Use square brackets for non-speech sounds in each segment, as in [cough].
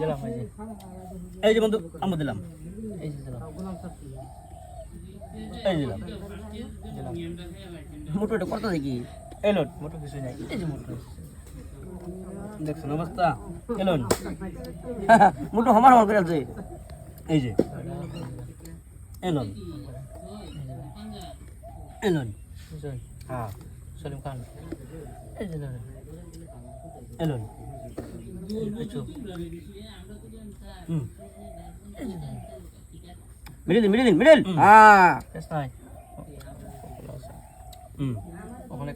দিলাম এই যে। বন্ধু আমরা দিলাম। এই যে দিলাম। এই দিলাম। দিলাম। মোটো এটা কত দেখি এলোন মোটো কিছু নাই। এই যে মোটো। দেখছেন অবস্থা? এলোন মোটো সমান সমান করে আছে এই যে। এলোন এলোন হ্যাঁ। সলিম খান। এই যে এলোন কিছু হুম এই যে দিলাম মিডিল দিন মিডিল দিন মিডিল। হ্যাঁ। শেষ নাই হুম। ওখানে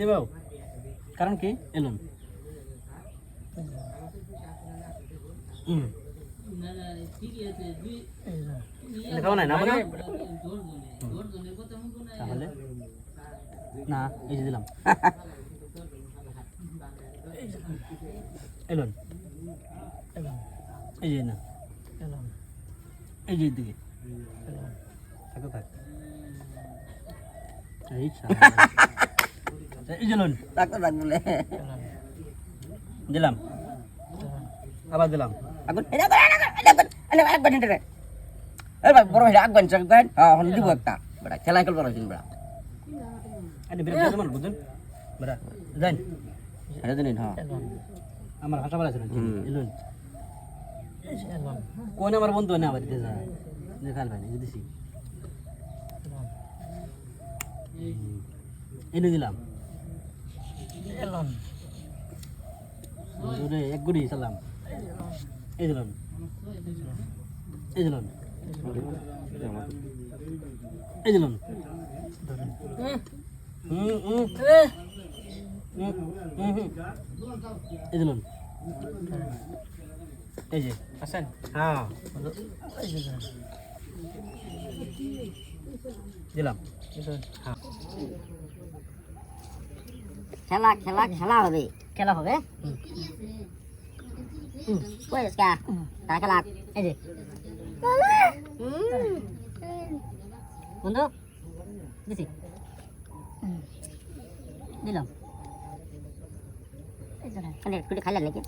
দেও কারণ কি? এলোন হুম। দেখাও নাই না বলে তাহলে? না এই দিলাম। [laughs] এলোন এলাম এই যে না এলাম এই যে দিকে এলাম থাকো থাক এই শালা। আচ্ছা, এই যে লোন ডাক্তার ডাক বলে এলাম দিলাম এলাম আবার দিলাম আগুন এটা করে এটা করে এটা করে এটা এক ঘণ্টা রে এই ভাই বড় ভাই এক ঘণ্টা এক ঘণ্টা হ্যাঁ হন দিব একটা এটা দিন হ্যাঁ আমার ভাষা বলা ছিল এলুন। কোন আমার বন্ধু না আবার দিতে দেখাল ভাই এই দিছি এনে দিলাম। ওরে এক গুড়ি সালাম। এই দিলাম এই দিলাম এই দিলাম হুম হুম। হুম। এই দিলাম এই যে আসেন হ্যাঁ এই যে দিলাম দিলাম বুঝছেন হ্যাঁ খেলা খেলা খেলা হবে খেলা হবে কই আজকে তারা খেলা এই যে বন্ধু দিছি দিলাম খালি একটু খাইলা নাকি?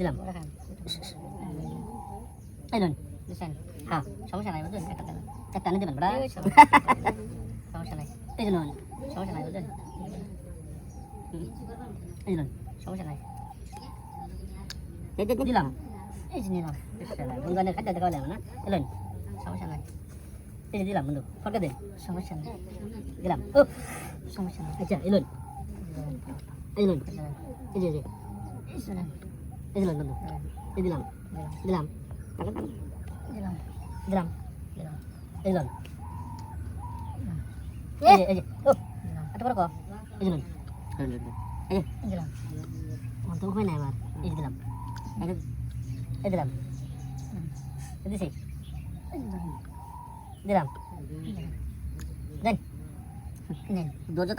দিলাম। এই দিছেন হ্যাঁ সমস্যা নাই বুঝলেন? একটা একটা আনি দেবেন বড়া। সমস্যা নাই। এই যে লোন সমস্যা নাই বুঝলেন? এই লোন সমস্যা নাই। এই যে দিলাম। এই যে নিলাম। বন্ধু খাদ্য দেখা যাবে না। এলেন সমস্যা নাই। এই যে দিলাম বন্ধু। ফটকে দেন সমস্যা নাই। দিলাম। ও সমস্যা নাই। আচ্ছা এলেন এই যে এই যে। এই দিলাম বন্ধু। এই দিলাম। দিলাম। দিলাম। দিলাম এই দিলাম এই যে এই ও একটা বড় ক। এই দিলাম। এই দিলাম আমার তো উপায় নাই আমার এই যে দিলাম। এই দিলাম। দিছি। দিলাম। দেন। দরজা